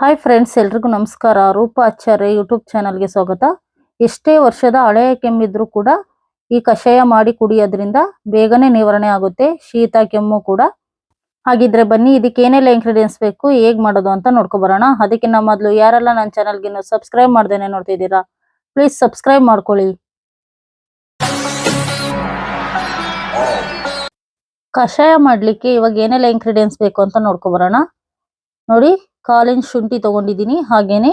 Hi friends ಎಲ್ರಿಗೂ ನಮಸ್ಕಾರ. ರೂಪ ಆಚಾರ್ಯ ಯೂಟ್ಯೂಬ್ ಚಾನಲ್ಗೆ ಸ್ವಾಗತ. ಎಷ್ಟೇ ವರ್ಷದ ಹಳೆಯ ಕೆಮ್ಮಿದ್ರೂ ಕೂಡ ಈ ಕಷಾಯ ಮಾಡಿ ಕುಡಿಯೋದ್ರಿಂದ ಬೇಗನೆ ನಿವಾರಣೆ ಆಗುತ್ತೆ. ಶೀತ, ಕೆಮ್ಮು ಕೂಡ. ಹಾಗಿದ್ರೆ ಬನ್ನಿ, ಇದಕ್ಕೆ ಏನೆಲ್ಲ ಇಂಗ್ರೀಡಿಯೆಂಟ್ಸ್ ಬೇಕು, ಹೇಗ್ ಮಾಡೋದು ಅಂತ ನೋಡ್ಕೊಬರೋಣ ಅದಕ್ಕಿಂತ ಮೊದಲು ಯಾರೆಲ್ಲ ನನ್ನ ಚಾನಲ್ಗೆ ಇನ್ನು ಸಬ್ಸ್ಕ್ರೈಬ್ ಮಾಡ್ದೇನೆ ನೋಡ್ತಿದ್ದೀರಾ ಪ್ಲೀಸ್ ಸಬ್ಸ್ಕ್ರೈಬ್ ಮಾಡ್ಕೊಳ್ಳಿ. ಕಷಾಯ ಮಾಡ್ಲಿಕ್ಕೆ ಇವಾಗ ಏನೆಲ್ಲ ಇಂಗ್ರೀಡಿಯೆಂಟ್ಸ್ ಬೇಕು ಅಂತ ನೋಡ್ಕೊಬರೋಣ ನೋಡಿ ಕಾಲಿನ ಶುಂಠಿ ತಗೊಂಡಿದ್ದೀನಿ. ಹಾಗೇನೆ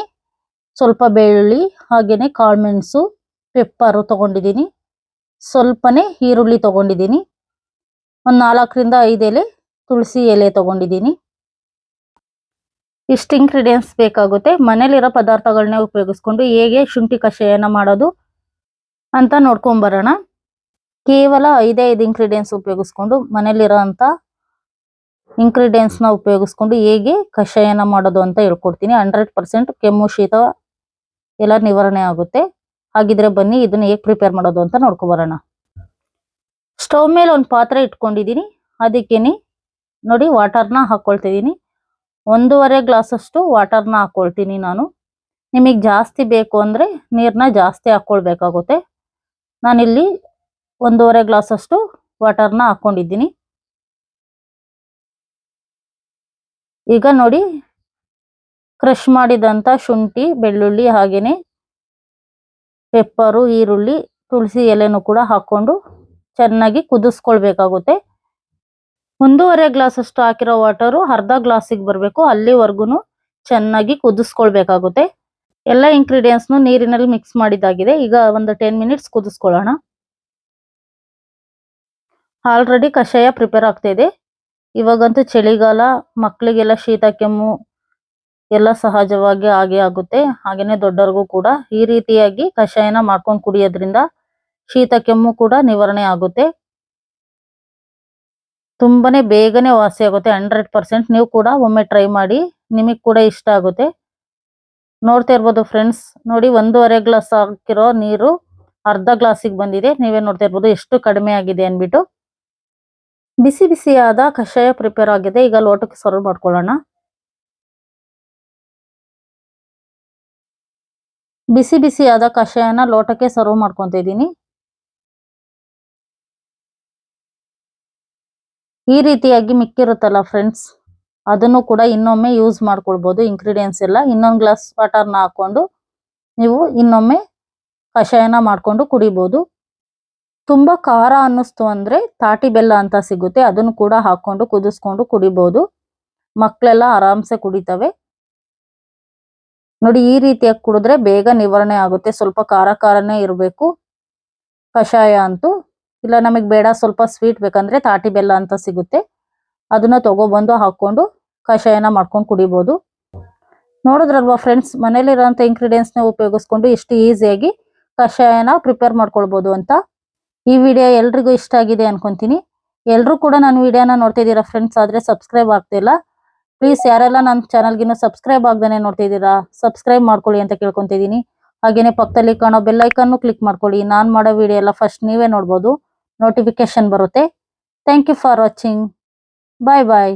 ಸ್ವಲ್ಪ ಬೆಳ್ಳುಳ್ಳಿ, ಹಾಗೇನೆ ಕಾಳುಮೆಣಸು, ಪೆಪ್ಪರು ತಗೊಂಡಿದ್ದೀನಿ. ಸ್ವಲ್ಪನೇ ಈರುಳ್ಳಿ ತಗೊಂಡಿದ್ದೀನಿ. ಒಂದು ನಾಲ್ಕರಿಂದ ಐದು ಎಲೆ, ತುಳಸಿ ಎಲೆ ತಗೊಂಡಿದ್ದೀನಿ. ಇಷ್ಟು ಇಂಗ್ರೀಡಿಯೆಂಟ್ಸ್ ಬೇಕಾಗುತ್ತೆ. ಮನೇಲಿರೋ ಪದಾರ್ಥಗಳನ್ನೇ ಉಪಯೋಗಿಸ್ಕೊಂಡು ಹೇಗೆ ಶುಂಠಿ ಕಷಾಯನ ಮಾಡೋದು ಅಂತ ನೋಡ್ಕೊಂಬರೋಣ. ಕೇವಲ ಐದೇ ಐದು ಇಂಗ್ರೀಡಿಯೆಂಟ್ಸ್ ಉಪಯೋಗಿಸ್ಕೊಂಡು ಮನೇಲಿರೋ ಅಂತ ಇಂಗ್ರೀಡಿಯೆಂಟ್ಸ್ನ ಉಪಯೋಗಿಸ್ಕೊಂಡು ಹೇಗೆ ಕಷಾಯನ ಮಾಡೋದು ಅಂತ ಹೇಳ್ಕೊಡ್ತೀನಿ. ಹಂಡ್ರೆಡ್ ಪರ್ಸೆಂಟ್ ಕೆಮ್ಮು, ಶೀತ ಎಲ್ಲ ನಿವಾರಣೆ ಆಗುತ್ತೆ. ಹಾಗಿದ್ರೆ ಬನ್ನಿ, ಇದನ್ನ ಹೇಗೆ ಪ್ರಿಪೇರ್ ಮಾಡೋದು ಅಂತ ನೋಡ್ಕೊಬರೋಣ ಸ್ಟವ್ ಮೇಲೆ ಒಂದು ಪಾತ್ರೆ ಇಟ್ಕೊಂಡಿದ್ದೀನಿ. ಅದಕ್ಕೇನೆ ನೋಡಿ ವಾಟರ್ನ ಹಾಕೊಳ್ತಿದ್ದೀನಿ. ಒಂದೂವರೆ ಗ್ಲಾಸ್ ಅಷ್ಟು ವಾಟರ್ನ ಹಾಕೊಳ್ತೀನಿ ನಾನು. ನಿಮಗೆ ಜಾಸ್ತಿ ಬೇಕು ಅಂದ್ರೆ ನೀರನ್ನ ಜಾಸ್ತಿ ಹಾಕೊಳ್ಬೇಕಾಗುತ್ತೆ. ನಾನಿಲ್ಲಿ ಒಂದೂವರೆ ಗ್ಲಾಸ್ ಅಷ್ಟು ವಾಟರ್ನ ಹಾಕೊಂಡಿದ್ದೀನಿ. ಈಗ ನೋಡಿ ಕ್ರಷ್ ಮಾಡಿದಂತ ಶುಂಠಿ, ಬೆಳ್ಳುಳ್ಳಿ ಹಾಗೇನೆ ಪೆಪ್ಪರು ಈರುಳ್ಳಿ, ತುಳಸಿ ಎಲೆನೂ ಕೂಡ ಹಾಕೊಂಡು ಚೆನ್ನಾಗಿ ಕುದಿಸ್ಕೊಳ್ಬೇಕಾಗುತ್ತೆ. ಒಂದೂವರೆ ಗ್ಲಾಸ್ ಅಷ್ಟು ಹಾಕಿರೋ ವಾಟರು ಅರ್ಧ ಗ್ಲಾಸಿಗೆ ಬರಬೇಕು. ಅಲ್ಲಿವರೆಗೂ ಚೆನ್ನಾಗಿ ಕುದಿಸ್ಕೊಳ್ಬೇಕಾಗುತ್ತೆ. ಎಲ್ಲ ಇಂಗ್ರೀಡಿಯೆಂಟ್ಸ್ನು ನೀರಿನಲ್ಲಿ ಮಿಕ್ಸ್ ಮಾಡಿದ್ದಾಗಿದೆ. ಈಗ ಒಂದು ಟೆನ್ ಮಿನಿಟ್ಸ್ ಕುದಿಸ್ಕೊಳ್ಳೋಣ. ಆಲ್ರೆಡಿ ಕಷಾಯ ಪ್ರಿಪೇರ್ ಆಗ್ತಾ ಇವಾಗಂತೂ ಚಳಿಗಾಲ ಮಕ್ಕಳಿಗೆಲ್ಲ ಶೀತ, ಕೆಮ್ಮು ಎಲ್ಲ ಸಹಜವಾಗಿ ಆಗೇ ಆಗುತ್ತೆ. ಹಾಗೇನೆ ದೊಡ್ಡವ್ರಿಗೂ ಕೂಡ ಈ ರೀತಿಯಾಗಿ ಕಷಾಯನ ಮಾಡ್ಕೊಂಡು ಕುಡಿಯೋದ್ರಿಂದ ಶೀತ, ಕೆಮ್ಮು ಕೂಡ ನಿವಾರಣೆ ಆಗುತ್ತೆ. ತುಂಬಾನೇ ಬೇಗನೆ ವಾಸಿ ಆಗುತ್ತೆ. ಹಂಡ್ರೆಡ್ ಪರ್ಸೆಂಟ್ ನೀವು ಕೂಡ ಒಮ್ಮೆ ಟ್ರೈ ಮಾಡಿ, ನಿಮಗೆ ಕೂಡ ಇಷ್ಟ ಆಗುತ್ತೆ. ನೋಡ್ತಾ ಇರ್ಬೋದು ಫ್ರೆಂಡ್ಸ್, ನೋಡಿ ಒಂದೂವರೆ ಗ್ಲಾಸ್ ಹಾಕಿರೋ ನೀರು ಅರ್ಧ ಗ್ಲಾಸಿಗೆ ಬಂದಿದೆ. ನೀವೇ ನೋಡ್ತಾ ಇರ್ಬೋದು ಎಷ್ಟು ಕಡಿಮೆ ಆಗಿದೆ ಅನ್ಬಿಟ್ಟು ಬಿಸಿ ಬಿಸಿಯಾದ ಕಷಾಯ ಪ್ರಿಪೇರ್ ಆಗಿದೆ. ಈಗ ಲೋಟಕ್ಕೆ ಸರ್ವ್ ಮಾಡ್ಕೊಳ್ಳೋಣ. ಬಿಸಿ ಬಿಸಿಯಾದ ಕಷಾಯನ ಲೋಟಕ್ಕೆ ಸರ್ವ್ ಮಾಡ್ಕೊಂತ ಇದ್ದೀನಿ. ಈ ರೀತಿಯಾಗಿ ಮಿಕ್ಕಿರುತ್ತಲ್ಲ ಫ್ರೆಂಡ್ಸ್? ಅದನ್ನು ಕೂಡ ಇನ್ನೊಮ್ಮೆ ಯೂಸ್ ಮಾಡ್ಕೊಳ್ಬೋದು. ಇಂಗ್ರೀಡಿಯೆಂಟ್ಸ್ ಎಲ್ಲ. ಇನ್ನೊಂದು ಗ್ಲಾಸ್ ವಾಟರ್ನ ಹಾಕೊಂಡು ನೀವು ಇನ್ನೊಮ್ಮೆ ಕಷಾಯನ ಮಾಡ್ಕೊಂಡು ಕುಡಿಬಹುದು ತುಂಬಾ ಖಾರ ಅನ್ನಿಸ್ತು ಅಂದ್ರೆ ತಾಟಿ ಬೆಲ್ಲ ಅಂತ ಸಿಗುತ್ತೆ. ಅದನ್ನು ಕೂಡ ಹಾಕೊಂಡು ಕುದಿಸ್ಕೊಂಡು ಕುಡಿಬಹುದು ಮಕ್ಕಳೆಲ್ಲ ಆರಾಮ್ಸೆ ಕುಡಿತವೆ. ನೋಡಿ, ಈ ರೀತಿಯಾಗಿ ಕುಡಿದ್ರೆ ಬೇಗ ನಿವಾರಣೆ ಆಗುತ್ತೆ. ಸ್ವಲ್ಪ ಖಾರ ಖಾರನೇ ಇರಬೇಕು. ಕಷಾಯ ಅಂತೂ. ಇಲ್ಲ, ನಮಗೆ ಬೇಡ, ಸ್ವಲ್ಪ ಸ್ವೀಟ್ ಬೇಕಂದ್ರೆ ತಾಟಿ ಬೆಲ್ಲ ಅಂತ ಸಿಗುತ್ತೆ. ಅದನ್ನ ತಗೊಬಂದು ಹಾಕೊಂಡು ಕಷಾಯನ ಮಾಡ್ಕೊಂಡು ಕುಡಿಬಹುದು ನೋಡಿದ್ರಲ್ವಾ ಫ್ರೆಂಡ್ಸ್, ಮನೇಲಿರೋಂಥ ಇಂಗ್ರೀಡಿಯೆಂಟ್ಸ್ನ ಉಪಯೋಗಿಸ್ಕೊಂಡು ಎಷ್ಟು ಈಸಿಯಾಗಿ ಕಷಾಯನ ಪ್ರಿಪೇರ್ ಮಾಡ್ಕೊಳ್ಬೋದು ಅಂತ. ಈ ವಿಡಿಯೋ ಎಲ್ರಿಗೂ ಇಷ್ಟ ಆಗಿದೆ ಅನ್ಕೊಂತೀನಿ. ಎಲ್ಲರೂ ಕೂಡ ನನ್ನ ವಿಡಿಯೋನ ನೋಡ್ತಿದ್ದೀರಾ ಫ್ರೆಂಡ್ಸ್ ಆದ್ರೆ ಸಬ್ಸ್ಕ್ರೈಬ್ ಆಗ್ತಿಲ್ಲ ಪ್ಲೀಸ್ ಯಾರೆಲ್ಲ ನನ್ನ ಚಾನಲ್ಗಿನ್ನು ಸಬ್ಸ್ಕ್ರೈಬ್ ಆಗ್ದೇನೆ ನೋಡ್ತಿದ್ದೀರಾ ಸಬ್ಸ್ಕ್ರೈಬ್ ಮಾಡ್ಕೊಳ್ಳಿ ಅಂತ ಕೇಳ್ಕೊತಿದ್ದೀನಿ ಹಾಗೇನೆ ಪಕ್ಕದಲ್ಲಿ ಕಾಣೋ ಬೆಲ್ಲೈಕನ್ನು ಕ್ಲಿಕ್ ಮಾಡ್ಕೊಳ್ಳಿ. ನಾನು ಮಾಡೋ ವಿಡಿಯೋ ಎಲ್ಲ ಫಸ್ಟ್ ನೀವೇ ನೋಡ್ಬೋದು. ನೋಟಿಫಿಕೇಶನ್ ಬರುತ್ತೆ. Thank you for watching bye bye